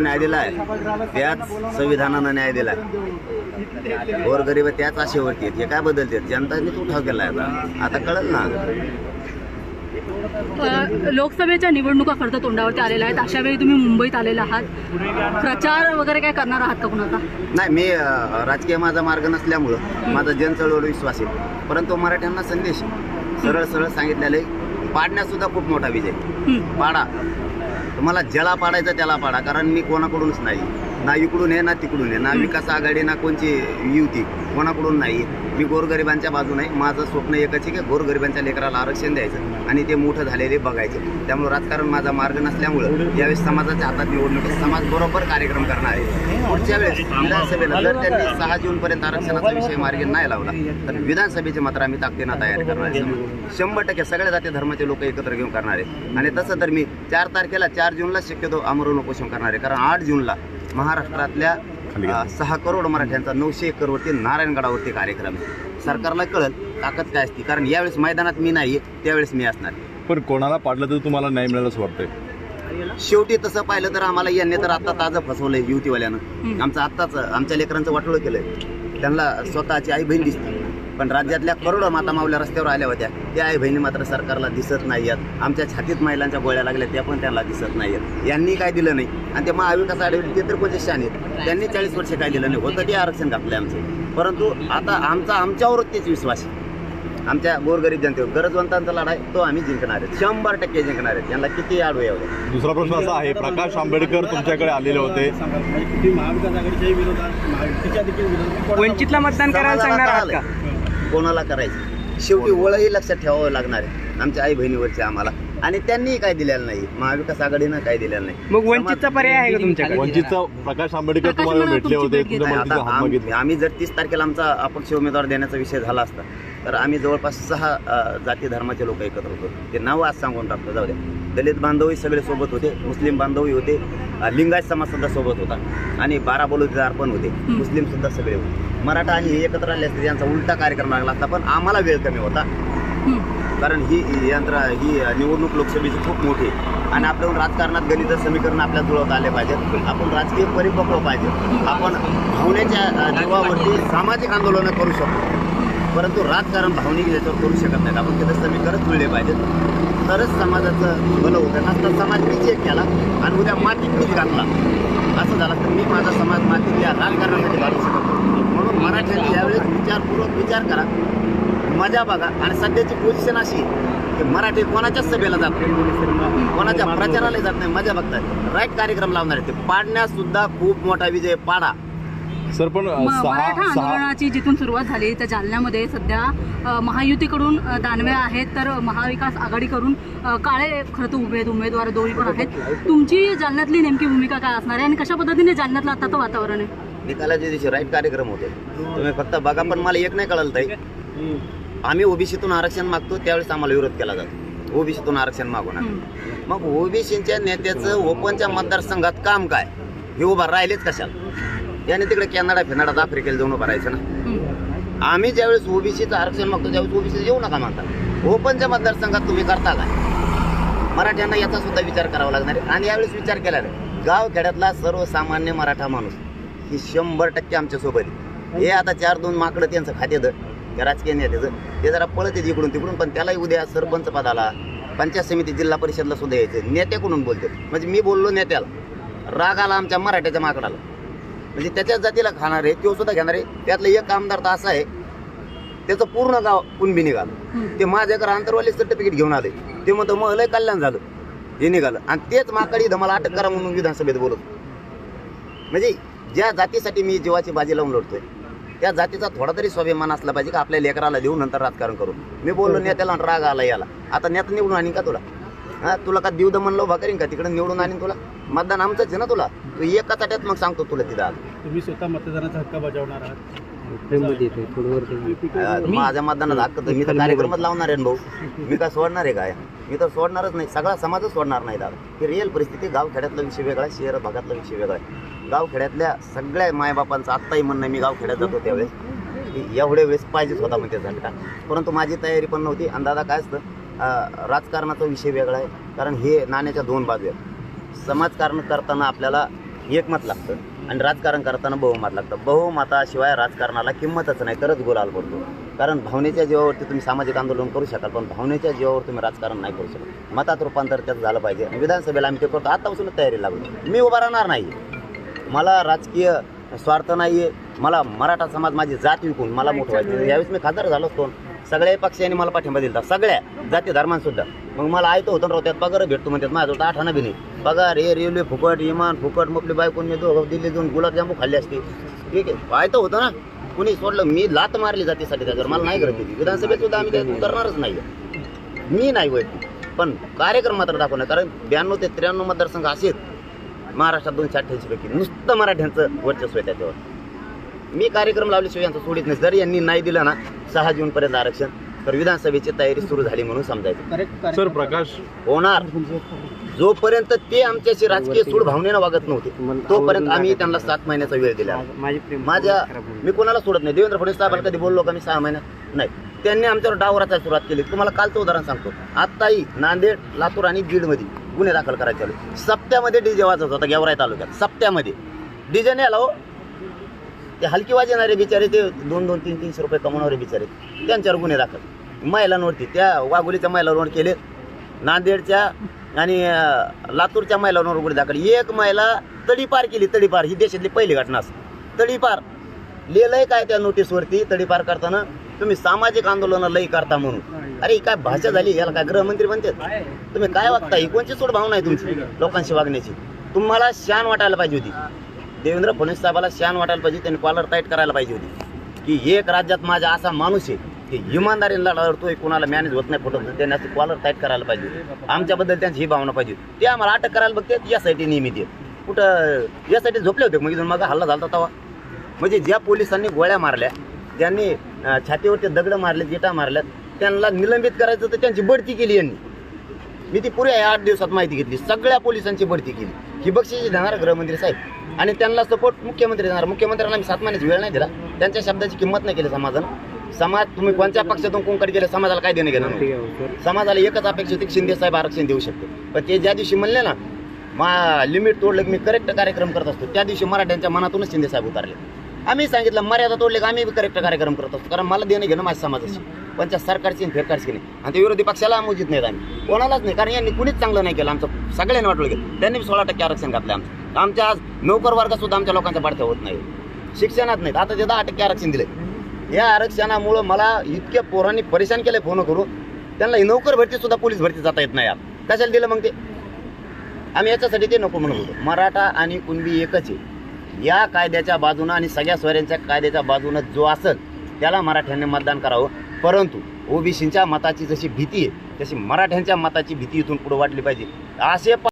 न्याय दिलाय. त्याच संविधानानं न्याय दिलाय. गोरगरीब त्याच आशेवरती आहेत. हे काय बदलते? जनताने तो उठाव केलाय आता. आता कळलं ना. लोकसभेच्या निवडणुका खरं तर तोंडावरती आलेल्या आहेत. अशा वेळी तुम्ही मुंबईत आलेला आहात. प्रचार वगैरे काय करणार आहात का कुणाचा? नाही मी राजकीय माझा मार्ग नसल्यामुळं माझा जनचळवळ विश्वास आहे. परंतु मराठ्यांना संदेश सरळ सरळ सांगितलेले पाडण्यात सुद्धा खूप मोठा विजय. पाडा. तुम्हाला ज्याला पाडायचं त्याला पाडा कारण मी कोणाकडूनच नाही. ना इकडून आहे ना तिकडून आहे. ना विकास आघाडी ना कोणची युती कोणाकडून नाही. मी गोरगरिबांच्या बाजूने आहे. माझं स्वप्न एकच आहे की गोरगरिबांच्या लेकराला आरक्षण द्यायचं आणि ते मोठं झालेले बघायचे. त्यामुळे राजकारण माझा मार्ग नसल्यामुळं यावेळेस समाजाच्या हातात निवडणूक आहे. समाज बरोबर कार्यक्रम करणार आहे. पुढच्या वेळेस विधानसभेला जर त्यांनी सहा जून पर्यंत आरक्षणाचा विषय मार्गी नाही लावला तर विधानसभेचे मात्र आम्ही ताकदीनं तयार करणार आहे. शंभर टक्के सगळ्या जाती धर्माचे लोक एकत्र घेऊन करणार आहेत आणि तसं तर मी चार तारखेला चार जूनला शक्यतो आमरण उपोषण करणार आहे. कारण आठ जूनला महाराष्ट्रातल्या अं, सहा करोड मराठ्यांचा नऊशे एकरवरती नारायणगडावरती कार्यक्रम आहे. सरकारला कळल ताकद काय असते. कारण यावेळेस मैदानात मी नाही त्यावेळेस मी असणार पण कोणाला पाडलं तर तुम्हाला न्याय मिळेल असं वाटतंय. शेवटी तसं पाहिलं तर आम्हाला यांनी तर आता ताजं फसवलंय युतीवाल्यानं. आमचं आत्ताच आमच्या लेकरांचं वाटोळं केलंय. त्यांना स्वतःची आई बहीण दिसते. पण राज्यातल्या करोडो माता मावल्या रस्त्यावर आल्या होत्या. त्या आई बहिणी मात्र सरकारला दिसत नाही आहेत. आमच्या छातीत महिलांच्या गोळ्या लागल्या त्या पण त्यांना दिसत नाही आहेत. यांनी काय दिलं नाही? आणि ते महाविकास आघाडी ते तर कोणते शान आहेत. त्यांनी चाळीस वर्ष काय दिलं नाही? होतं ते आरक्षण घातलंय आमचं. परंतु आता आमचा आमच्यावरच तेच विश्वास आहे. आमच्या गोरगरीब जनतेवर गरजवंतांचा लढाई तो आम्ही जिंकणार आहेत. शंभर टक्के जिंकणार आहेत. यांना किती आडू यावं दुसरा प्रश्न असा आहे प्रकाश आंबेडकर तुमच्याकडे आलेले होते. विरोधात वंचितला मतदान करायला सांगणार आहात का? कोणाला करायचं? शेवटी ओळखही लक्षात ठेवावं लागणार आहे. आमच्या आई बहिणीवरचे आम्हाला. आणि त्यांनी काय दिलेलं नाही. महाविकास आघाडीनं काय दिलेलं नाही. मग वंचितचा पर्याय आहे का तुमच्याकडे? वंचितचा प्रकाश आंबेडकर तुम्हाला भेटले होते तुमच्या आम्ही जर तीस तारखेला आमचा अपक्ष उमेदवार देण्याचा विषय झाला असता तर आम्ही जवळपास सहा जाती धर्माचे लोक एकत्र होतो. ते नाव आज सांगून टाकतो. जाऊ द्या. दलित बांधवही सगळे सोबत होते मुस्लिम बांधवही होते लिंगायत समाज सुद्धा सोबत होता. आणि बारा बलुतेदार पण होते मुस्लिम सुद्धा सगळे होते. मराठा आणि हे एकत्र आले असते यांचा उलटा कार्यक्रम लागला असता पण आम्हाला वेळ कमी होता. कारण ही यंत्र ही निवडणूक लोकसभेची खूप मोठी आणि आपल्याकडून राजकारणात गणित समीकरण आपल्या जुळवता आले पाहिजेत. आपण राजकीय परिपक्व पाहिजे आपण भावनेच्या जीवावरती सामाजिक आंदोलनं करू शकतो. परंतु राजकारण भावनिक याच्यावर करू शकत नाहीत. आपण तिथं समीकरण जुळले पाहिजेत. तरच समाजाचं भलं होतं नसता समाज मीच एक केला आणि उद्या मातीत मीच घातला. असं झालं तर मी माझा समाज मातीतल्या राजकारणासाठी घालू शकत म्हणून मराठ्यांनी यावेळेस विचारपूर्वक विचार करा. मजा बघा. आणि सध्याची पोझिशन अशी की मराठी कोणाच्याच सभेला जात नाही. कोणाच्या प्रचाराला जात नाही. मजा बघतात राईट कार्यक्रम लावणार आहे ते. पाडण्यासुद्धा खूप मोठा विजय पाडा. सर पण मराठा सहा सहा आंदोलनाची जिथून सुरुवात झाली त्या जालन्यामध्ये सध्या महायुतीकडून दानवे आहेत तर महाविकास आघाडीकडून काळे खरं तर उभे आहेत उमेदवार दोन्ही पण आहेत. तुमची जालन्यातली नेमकी भूमिका काय असणार आहे? आणि कशा पद्धतीने जालन्यातलं आताचं वातावरण आहे? निकालाच्या दिवशी राईट कार्यक्रम होते. तुम्ही फक्त बघा पण मला एक नाही कळलं ताई. आम्ही ओबीसीतून आरक्षण मागतो त्यावेळेस आम्हाला विरोध केला जातो. ओबीसीतून आरक्षण मागू नका हं. मग ओबीसीच्या नेत्याचं ओपनच्या मतदारसंघात काम काय? हे उभा राहिलेच कशाला? याने तिकडे कॅनडा फिनाडात आफ्रिकेला जाऊन भरायचं ना. आम्ही ज्यावेळेस ओबीसीचं आरक्षण मागतो त्यावेळेस ओबीसी येऊ नका म्हणता ओपनच्या मतदारसंघात तुम्ही करता का? मराठ्यांना याचा सुद्धा विचार करावा लागणार आहे. आणि यावेळेस विचार केला गाव खेड्यातला सर्वसामान्य मराठा माणूस ही शंभर टक्के आमच्यासोबत आहे. हे आता चार दोन माकडं त्यांचं खात्याचं त्या राजकीय नेत्याचं ते जरा पळत येते इकडून तिकडून पण त्यालाही उद्या सरपंच पदाला पंचायत समिती जिल्हा परिषदला सुद्धा यायचं नेत्याकडून बोलते म्हणजे मी बोललो नेत्याला. राग आला आमच्या मराठ्याच्या माकडाला. म्हणजे त्याच्याच जातीला खाणार आहे तो सुद्धा घेणार आहे. त्यातलं एक आमदार तर असा आहे त्याचं पूर्ण गाव कुणबी निघालं. ते माझ्याकडे आंतरवाली सर्टिफिकेट घेऊन आले. ते म्हणतो मग लय कल्याण झालं. हे निघालं. आणि तेच माकडी इथं मला अटक करा म्हणून विधानसभेत बोलत म्हणजे ज्या जातीसाठी मी जीवाची बाजी लावून लढतोय त्या जातीचा थोडा तरी स्वाभिमान असला पाहिजे का आपल्या लेकराला देऊन नंतर राजकारण करू मी बोललो नेत्याला आणि राग आला याला. आता नेता निवडून आणीन का तुला? हा तुला का देऊ दमन उभा करीन का? तिकडे निवडून आणीन तुला. मतदान आमचंच आहे ना तुला. तू एका ताट्यात मग सांगतो तुला तिथं आज. तुम्ही स्वतः मतदानाचा हक्क बजावणार आहात. अ, माझ्या मतदानाचा हक्क तर मी तर कार्यक्रमात लावणार आहे ना भाऊ. मी काय सोडणार आहे काय? मी तर सोडणारच नाही. सगळा समाजच सोडणार नाही दादा. ही रिअल परिस्थिती गाव खेड्यातला विषय वेगळा आहे. शहर भागातला विषय वेगळा आहे. गाव खेड्यातल्या सगळ्या मायबापांचं आत्ताही म्हणणं आहे, मी गाव खेड्यात जातो त्यावेळेस. की एवढे वेळेस पाहिजेच होता म्हणजे झटका. परंतु माझी तयारी पण नव्हती. आणि दादा काय असतं? राजकारणाचा विषय वेगळा आहे. कारण हे नाण्याच्या दोन बाजू आहेत. समाजकारण करताना आपल्याला एकमत लागतं आणि राजकारण करताना बहुमत लागतं. बहुमताशिवाय राजकारणाला किंमतच नाही. तरच गुलाल पडतो. कारण भावनेच्या जीवावरती तुम्ही सामाजिक आंदोलन करू शकाल पण भावनेच्या जीवावर तुम्ही राजकारण नाही करू शकत. मतात रूपांतर त्याचं झालं पाहिजे. आणि विधानसभेला आम्ही ते करतो. आतापासूनच तयारी लागलो मी उभा राहणार नाही. मला राजकीय स्वार्थ नाही आहे मला मराठा समाज माझी जात विकून मला मोठं व्हायचं. यावेळेस मी खासदार झालोच कोण? सगळ्या पक्षांनी मला पाठिंबा दिला सगळ्या जाती धर्मांसुद्धा मग मला आयतो होतं राव त्यात पगार भेटतो म्हणतात. माझ्याजवळ आठाना बी नाही. पगार हे रेल्वे फुकट विमान फुकट मपली बायकून मी दोघं दिल्ली जाऊन गुलाबजामू खाल्ले असते. ठीक आहे. ऐकतं होतं ना. कुणी सोडलं मी लात मारली जातीसाठी त्याच्यावर. मला नाही गरज होती. विधानसभेत सुद्धा आम्ही त्यात करणारच नाही. मी नाही वैयक्तिक. पण कार्यक्रम मात्र दाखवणार. कारण ब्याण्णव ते त्र्याण्णव मतदारसंघ असेच महाराष्ट्रात दोनशे अठ्ठ्याऐंशी पैकी. नुसतं मराठ्यांचं वर्चस्व आहे त्याच्यावर. मी कार्यक्रम लावल्याशिवाय यांचं सोडित नाही. जर यांनी नाही दिलं ना सहा जूनपर्यंत आरक्षण तर विधानसभेची तयारी सुरू झाली म्हणून समजायचं. करेक्ट सर प्रकाश होणार. जोपर्यंत ते आमच्याशी राजकीय सूड भावनेनं वागत नव्हते तोपर्यंत आम्ही त्यांना सात महिन्याचा वेळ दिला. माझ्या मी कोणाला सोडत नाही. देवेंद्र फडणवीस साहेबांना कधी बोललो का मी सहा महिन्यात? नाही. त्यांनी आमच्यावर डावराचा सुरुवात केली. तुम्हाला कालचं उदाहरण सांगतो. आत्ताही नांदेड लातूर आणि बीडमध्ये गुन्हे दाखल करायचे आले. सप्त्यामध्ये डीजे वाजत होता गेवराई तालुक्यात. सप्त्यामध्ये. डीजे नाही आला हो ते हलकी वाजवणारे बिचारे ते दोन दोन तीन तीनशे रुपये कमवणारे बिचारे त्यांच्यावर गुन्हे दाखल. महिलांवरती त्या वाघोलीच्या महिलांवर केले. नांदेडच्या आणि लातूरच्या महिलांवर गुन्हे दाखल. एक महिला तडीपार केली. तडीपार ही देशातली पहिली घटना असते. तडीपार. लिहिलंय काय त्या नोटीसवरती? तडीपार करताना तुम्ही सामाजिक आंदोलन लई करता म्हणून. अरे काय भाषा झाली? याला काय गृहमंत्री म्हणतात? तुम्ही काय वागता ही कोणची सोड भावना आहे तुमची? लोकांशी वागण्याची. तुम्हाला शान वाटायला पाहिजे होती. देवेंद्र फडणवीस साहेबाला शान वाटायला पाहिजे त्यांनी कॉलर टाईट करायला पाहिजे होती. की एक राज्यात माझा असा माणूस आहे की इमानदारीने लढतोय कोणाला मॅनेज होत नाही फुटत त्यांनी असं कॉलर टाईट करायला पाहिजे होती. आमच्याबद्दल त्यांची ही भावना पाहिजे ते आम्हाला अटक करायला बघते यासाठी नियमित ते. कुठं यासाठी झोपले होते मग इथून मग हल्ला झाला तवा म्हणजे ज्या पोलिसांनी गोळ्या मारल्या ज्यांनी छातीवरचे छातीवरती दगड मारले जिटा मारल्यात त्यांना निलंबित करायचं तर त्यांची बढती केली यांनी. मी ती पुऱ्या आठ दिवसात माहिती घेतली. सगळ्या पोलिसांची बढती केली. ही बक्षिशी देणार गृहमंत्री साहेब. आणि त्यांना सपोर्ट मुख्यमंत्री देणार. मुख्यमंत्र्यांना मी सात महिन्याची वेळ नाही दिला. त्यांच्या शब्दाची किंमत नाही केली समाजानं. समाज तुम्ही कोणत्या पक्षातून कोणकडे गेले समाजाला काय देणं घेणार समाजाला एकच अपेक्षा होती शिंदे साहेब आरक्षण देऊ शकते पण ते ज्या दिवशी म्हणले ना मा लिमिट तोडलं की मी करेक्ट कार्यक्रम करत असतो. त्या दिवशी मराठ्यांच्या मनातूनच शिंदे साहेब उतारले. आम्ही सांगितलं मर्यादा तोडले की आम्ही करेक्ट कार्यक्रम करत. असतो कारण मला देणं घेणं माझ्या समाजाची. पण त्या सरकारची आणि फेरकारची नाही. आणि ते विरोधी पक्षाला आमोजित नाहीत आम्ही. कोणालाच नाही. कारण यांनी कुणीच चांगलं नाही केलं. आमचं सगळ्यांनी वाटलं गेलं त्यांनी सोळा टक्के आरक्षण घातलं आमचं. आमच्या आज नोकर वर्गात सुद्धा आमच्या लोकांच्या पाडत्या होत नाही. शिक्षणात नाहीत. आता ते दहा टक्के आरक्षण दिले या आरक्षणामुळं मला इतक्या पोरांनी परेशान केलंय फोन करून. त्यांना नोकर भरती सुद्धा पोलीस भरती जाता येत नाही यार कशाला दिलं मग ते? आम्ही याच्यासाठी ते नको म्हणत होतो. मराठा आणि कुणबी एकच आहे. या कायद्याच्या बाजूनं आणि सगळ्या स्वऱ्यांच्या कायद्याच्या बाजूनं जो असेल त्याला मराठ्यांनी मतदान करावं. परंतु ओबीसींच्या मताची जशी भीती आहे तशी मराठ्यांच्या मताची भीती इथून पुढे वाटली पाहिजे. असे